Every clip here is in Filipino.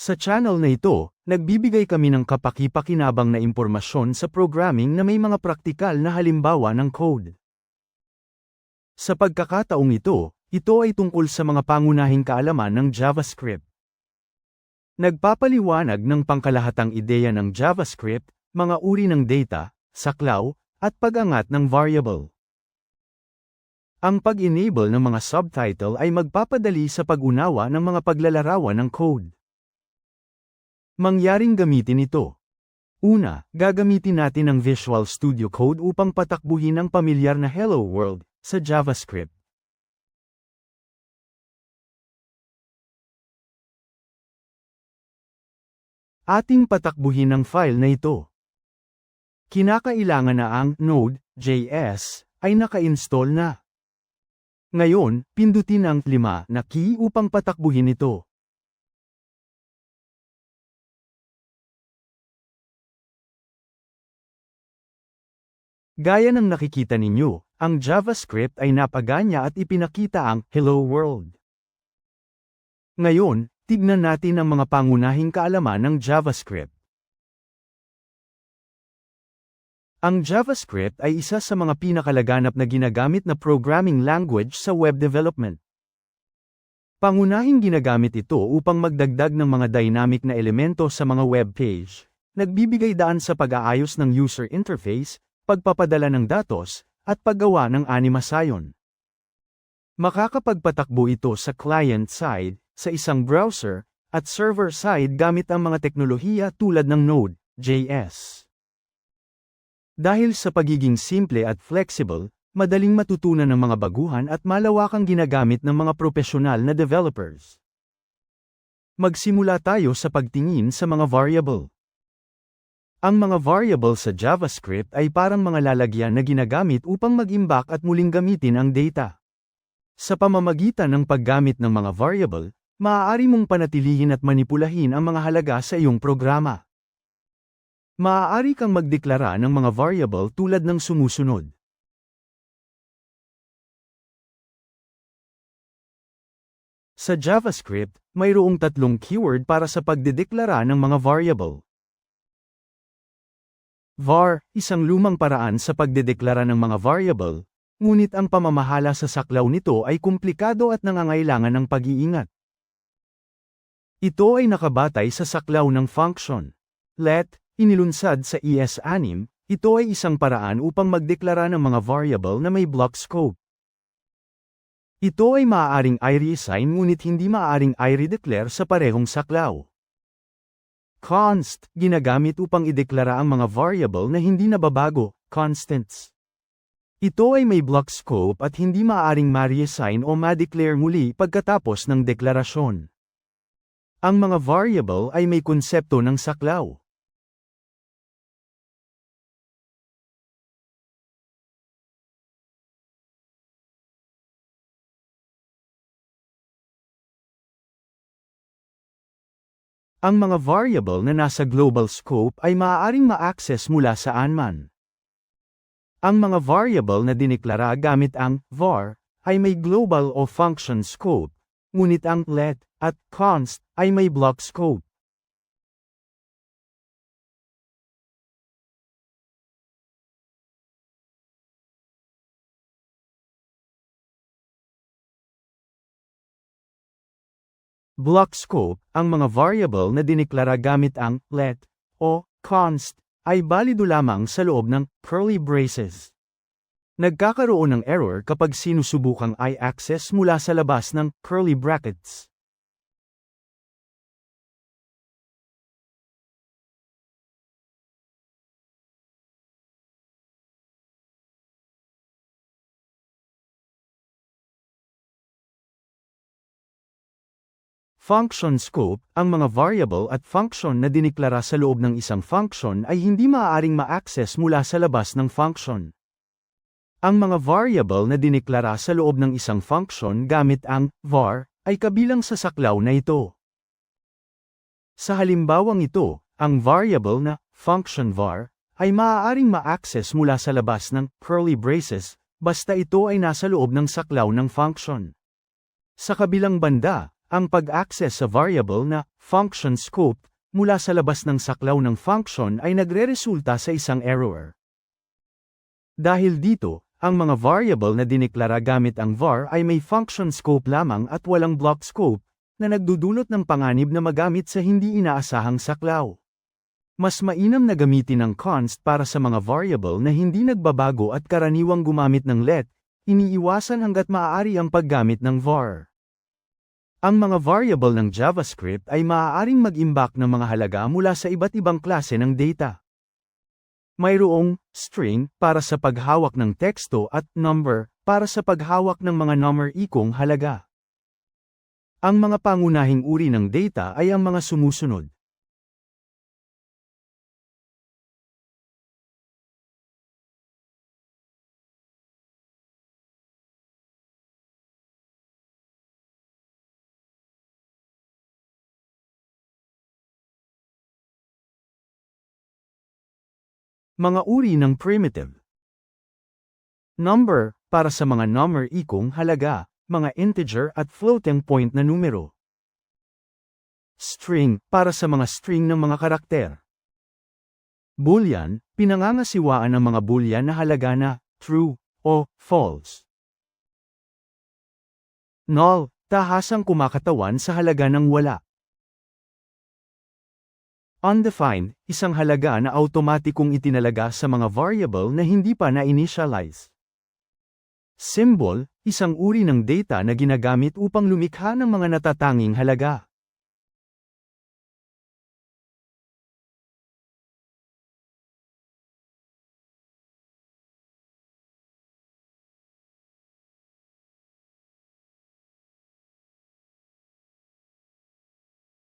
Sa channel na ito, nagbibigay kami ng kapaki-pakinabang na impormasyon sa programming na may mga praktikal na halimbawa ng code. Sa pagkakataong ito, ito ay tungkol sa mga pangunahing kaalaman ng JavaScript. Nagpapaliwanag ng pangkalahatang ideya ng JavaScript, mga uri ng data, saklaw, at pag-angat ng variable. Ang pag-enable ng mga subtitle ay magpapadali sa pag-unawa ng mga paglalarawan ng code. Mangyaring gamitin ito. Una, gagamitin natin ang Visual Studio Code upang patakbuhin ang pamilyar na Hello World sa JavaScript. Ating patakbuhin ang file na ito. Kinakailangan na ang Node.js ay naka-install na. Ngayon, pindutin ang 5 na key upang patakbuhin ito. Gaya ng nakikita ninyo, ang JavaScript ay napaganya at ipinakita ang Hello World. Ngayon, tignan natin ang mga pangunahing kaalaman ng JavaScript. Ang JavaScript ay isa sa mga pinakalaganap na ginagamit na programming language sa web development. Pangunahing ginagamit ito upang magdagdag ng mga dynamic na elemento sa mga web page, nagbibigay daan sa pag-aayos ng user interface, pagpapadala ng datos, at paggawa ng animasyon. Makakapagpatakbo ito sa client side, sa isang browser, at server side gamit ang mga teknolohiya tulad ng Node.js. Dahil sa pagiging simple at flexible, madaling matutunan ng mga baguhan at malawakang ginagamit ng mga profesional na developers. Magsimula tayo sa pagtingin sa mga variable. Ang mga variable sa JavaScript ay parang mga lalagyan na ginagamit upang mag-imbak at muling gamitin ang data. Sa pamamagitan ng paggamit ng mga variable, maaari mong panatilihin at manipulahin ang mga halaga sa iyong programa. Maaari kang magdeklara ng mga variable tulad ng sumusunod. Sa JavaScript, mayroong tatlong keyword para sa pagdedeklara ng mga variable. Var, isang lumang paraan sa pagdedeklara ng mga variable, ngunit ang pamamahala sa saklaw nito ay komplikado at nangangailangan ng pag-iingat. Ito ay nakabatay sa saklaw ng function. Let, inilunsad sa ES6, ito ay isang paraan upang magdeklara ng mga variable na may block scope. Ito ay maaaring i-reassign ngunit hindi maaaring i-redeclare sa parehong saklaw. Const, ginagamit upang ideklara ang mga variable na hindi nababago, constants. Ito ay may block scope at hindi maaaring ma-reassign o ma-declare muli pagkatapos ng deklarasyon. Ang mga variable ay may konsepto ng saklaw. Ang mga variable na nasa global scope ay maaaring ma-access mula saan man. Ang mga variable na dineklara gamit ang var ay may global o function scope, ngunit ang let at const ay may block scope. Block scope, ang mga variable na dineklara gamit ang let o const ay balido lamang sa loob ng curly braces. Nagkakaroon ng error kapag sinusubukang i-access mula sa labas ng curly brackets. Function scope, ang mga variable at function na diniklara sa loob ng isang function ay hindi maaaring ma-access mula sa labas ng function. Ang mga variable na diniklara sa loob ng isang function gamit ang var ay kabilang sa saklaw na ito. Sa halimbawang ito, ang variable na function var ay maaaring ma-access mula sa labas ng curly braces basta ito ay nasa loob ng saklaw ng function. Sa kabilang banda, ang pag-access sa variable na function scope mula sa labas ng saklaw ng function ay nagreresulta sa isang error. Dahil dito, ang mga variable na dineklara gamit ang var ay may function scope lamang at walang block scope, na nagdudulot ng panganib na magamit sa hindi inaasahang saklaw. Mas mainam na gamitin ang const para sa mga variable na hindi nagbabago at karaniwang gumamit ng let, iniiwasan hanggat maaari ang paggamit ng var. Ang mga variable ng JavaScript ay maaaring mag-imbak ng mga halaga mula sa iba't ibang klase ng data. Mayroong string para sa paghawak ng teksto at number para sa paghawak ng mga number ikong halaga. Ang mga pangunahing uri ng data ay ang mga sumusunod. Mga uri ng primitive. Number, para sa mga number ikong halaga, mga integer at floating point na numero. String, para sa mga string ng mga karakter. Boolean, pinangangasiwaan ng mga boolean na halaga na true o false. Null, tahasang kumakatawan sa halaga ng wala. Undefined, isang halaga na automatikong itinalaga sa mga variable na hindi pa na-initialize. Symbol, isang uri ng data na ginagamit upang lumikha ng mga natatanging halaga.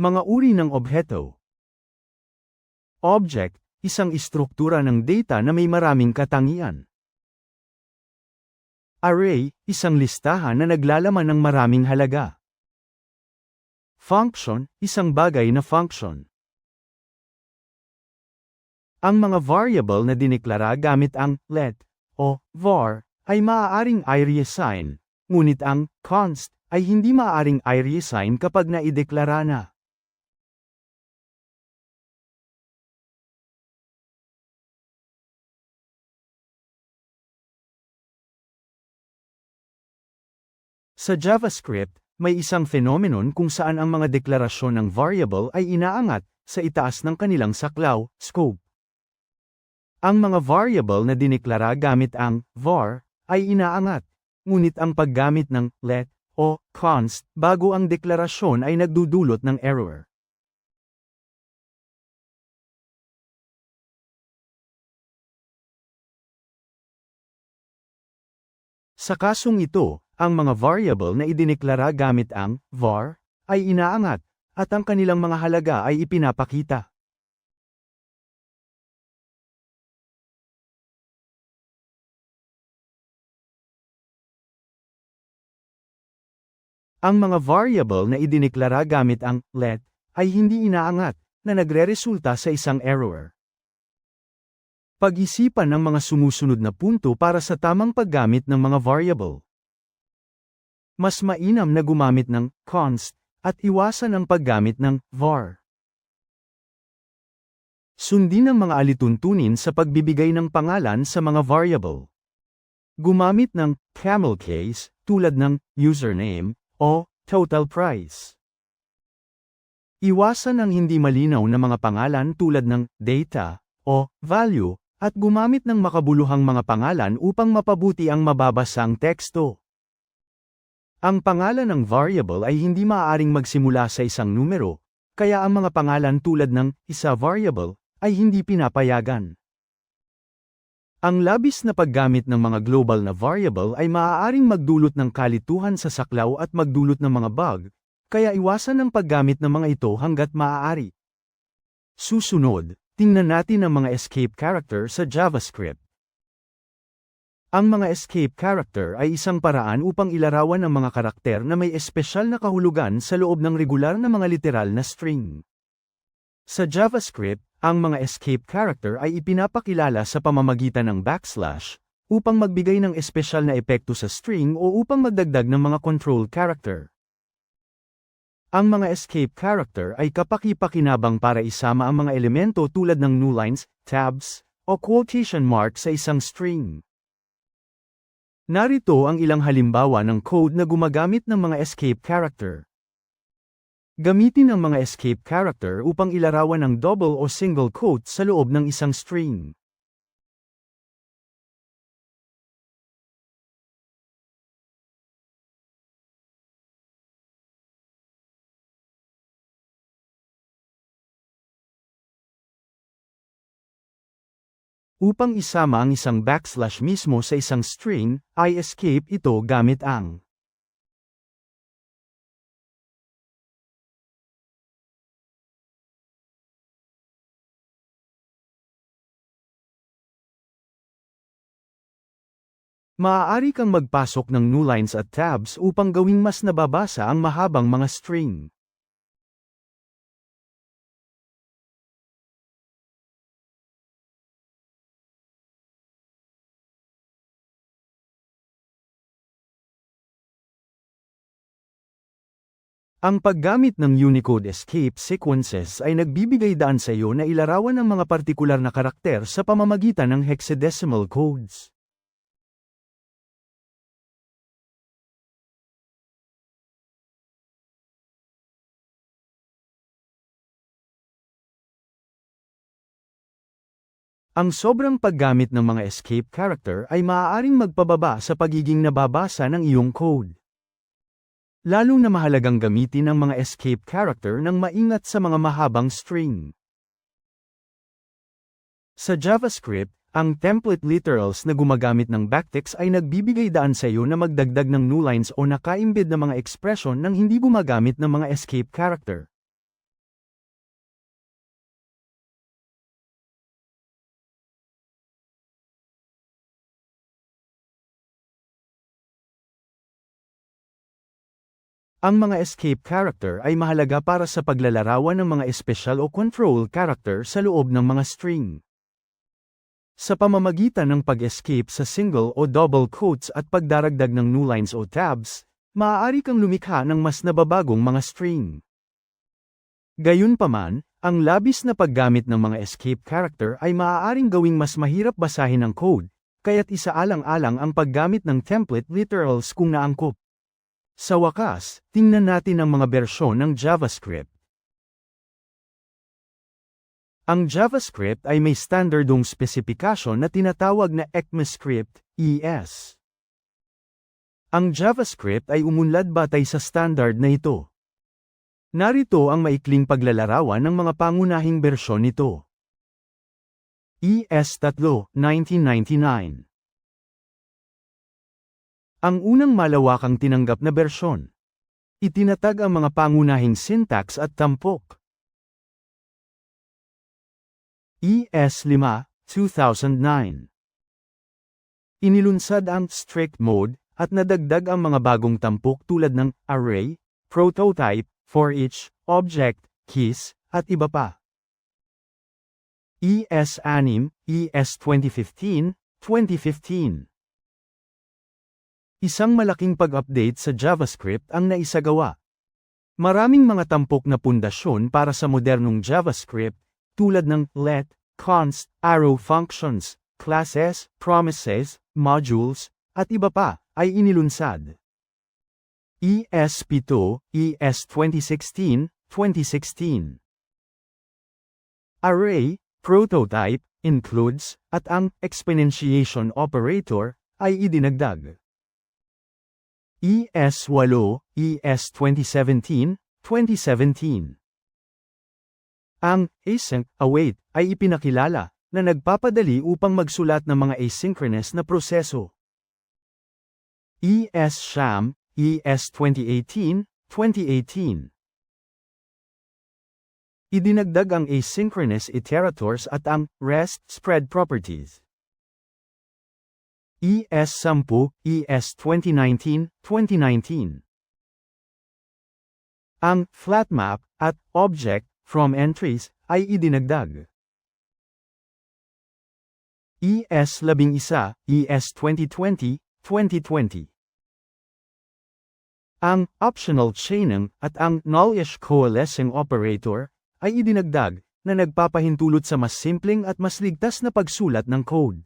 Mga uri ng obheto Object, isang istruktura ng data na may maraming katangian. Array, isang listahan na naglalaman ng maraming halaga. Function, isang bagay na function. Ang mga variable na dineklara gamit ang let o var ay maaaring i-reassign, ngunit ang const ay hindi maaaring i-reassign kapag naideklara na. Sa JavaScript, may isang phenomenon kung saan ang mga deklarasyon ng variable ay inaangat sa itaas ng kanilang saklaw, scope. Ang mga variable na dineklara gamit ang var ay inaangat, ngunit ang paggamit ng let o const bago ang deklarasyon ay nagdudulot ng error. Sa kasong ito, ang mga variable na idineklara gamit ang var ay inaangat, at ang kanilang mga halaga ay ipinapakita. Ang mga variable na idineklara gamit ang let ay hindi inaangat, na nagreresulta sa isang error. Pag-isipan ng mga sumusunod na punto para sa tamang paggamit ng mga variable. Mas mainam na gumamit ng const at iwasan ang paggamit ng var. Sundin ang mga alituntunin sa pagbibigay ng pangalan sa mga variable. Gumamit ng camel case tulad ng username o total price. Iwasan ang hindi malinaw na mga pangalan tulad ng data o value at gumamit ng makabuluhang mga pangalan upang mapabuti ang mababasang teksto. Ang pangalan ng variable ay hindi maaaring magsimula sa isang numero, kaya ang mga pangalan tulad ng isa variable ay hindi pinapayagan. Ang labis na paggamit ng mga global na variable ay maaaring magdulot ng kalituhan sa saklaw at magdulot ng mga bug, kaya iwasan ang paggamit ng mga ito hanggat maaari. Susunod, tingnan natin ang mga escape character sa JavaScript. Ang mga escape character ay isang paraan upang ilarawan ang mga karakter na may espesyal na kahulugan sa loob ng regular na mga literal na string. Sa JavaScript, ang mga escape character ay ipinapakilala sa pamamagitan ng backslash, upang magbigay ng espesyal na epekto sa string o upang magdagdag ng mga control character. Ang mga escape character ay kapaki-pakinabang para isama ang mga elemento tulad ng newlines, tabs, o quotation mark sa isang string. Narito ang ilang halimbawa ng code na gumagamit ng mga escape character. Gamitin ang mga escape character upang ilarawan ang double o single quote sa loob ng isang string. Upang isama ang isang backslash mismo sa isang string, I escape ito gamit ang Maaari kang magpasok ng newlines at tabs upang gawing mas nababasa ang mahabang mga string. Ang paggamit ng Unicode escape sequences ay nagbibigay daan sa iyo na ilarawan ang mga partikular na karakter sa pamamagitan ng hexadecimal codes. Ang sobrang paggamit ng mga escape character ay maaaring magpababa sa pagiging nababasa ng iyong code. Lalo na mahalagang gamitin ang mga escape character ng maingat sa mga mahabang string. Sa JavaScript, ang template literals na gumagamit ng backticks ay nagbibigay daan sa iyo na magdagdag ng newlines o nakaimbed na mga expression nang hindi gumagamit ng mga escape character. Ang mga escape character ay mahalaga para sa paglalarawan ng mga espesyal o control character sa loob ng mga string. Sa pamamagitan ng pag-escape sa single o double quotes at pagdaragdag ng newlines o tabs, maaari kang lumikha ng mas nababagong mga string. Gayunpaman, ang labis na paggamit ng mga escape character ay maaaring gawing mas mahirap basahin ang code, kaya't isaalang-alang ang paggamit ng template literals kung naangkop. Sa wakas, tingnan natin ang mga bersyon ng JavaScript. Ang JavaScript ay may standardong spesifikasyon na tinatawag na ECMAScript, ES. Ang JavaScript ay umunlad batay sa standard na ito. Narito ang maikling paglalarawan ng mga pangunahing bersyon nito. ES3, 1999 ang unang malawakang tinanggap na bersyon. Itinatag ang mga pangunahing syntax at tampok. ES5, 2009 Inilunsad ang strict mode at nadagdag ang mga bagong tampok tulad ng array, prototype, for each, object, keys, at iba pa. ES6, ES 2015, 2015 Isang malaking pag-update sa JavaScript ang naisagawa. Maraming mga tampok na pundasyon para sa modernong JavaScript, tulad ng let, const, arrow functions, classes, promises, modules, at iba pa, ay inilunsad. ES7, ES 2016, 2016 Array, prototype, includes, at ang exponentiation operator, ay idinagdag. ES8, ES 2017, 2017. Ang async await ay ipinakilala na nagpapadali upang magsulat ng mga asynchronous na proseso. ES Sham, ES 2018, 2018. Idinagdag ang asynchronous iterators at ang REST spread properties. ES10, ES 2019-2019. Ang flat map at object from entries ay idinagdag. ES11, ES 2020-2020. Ang optional chaining at ang knowledge coalescing operator ay idinagdag na nagpapahintulot sa mas simpleng at mas ligtas na pagsulat ng code.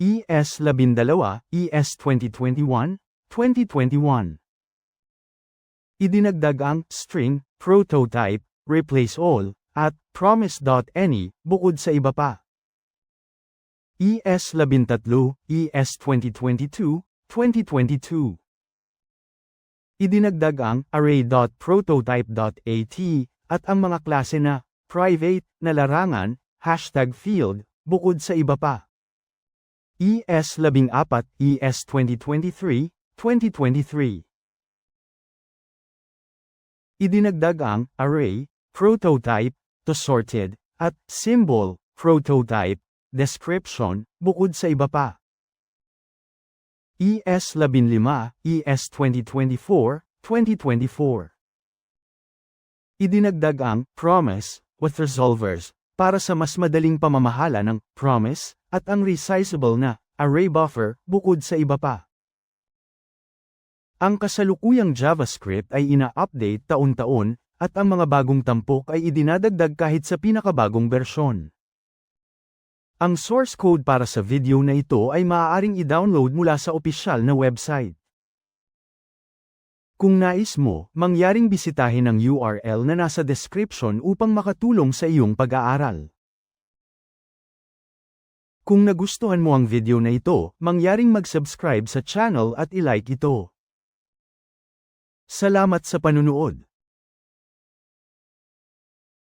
E ES12, ES 2021, 2021 Idinagdag ang string, prototype, replace all, at promise.any, bukod sa iba pa. E ES13, ES 2022, 2022 Idinagdag ang array.prototype.at at ang mga klase na private na larangan, hashtag field, bukod sa iba pa. E ES14, ES 2023, 2023 Idinagdag ang array, prototype, to sorted, at symbol, prototype, description, bukod sa iba pa. E ES15, ES 2024, 2024 Idinagdag ang promise with resolvers para sa mas madaling pamamahala ng promise at ang resizable na array buffer bukod sa iba pa. Ang kasalukuyang JavaScript ay ina-update taon-taon at ang mga bagong tampok ay idinadagdag kahit sa pinakabagong bersyon. Ang source code para sa video na ito ay maaaring i-download mula sa opisyal na website. Kung nais mo, mangyaring bisitahin ang URL na nasa description upang makatulong sa iyong pag-aaral. Kung nagustuhan mo ang video na ito, mangyaring mag-subscribe sa channel at i-like ito. Salamat sa panunood.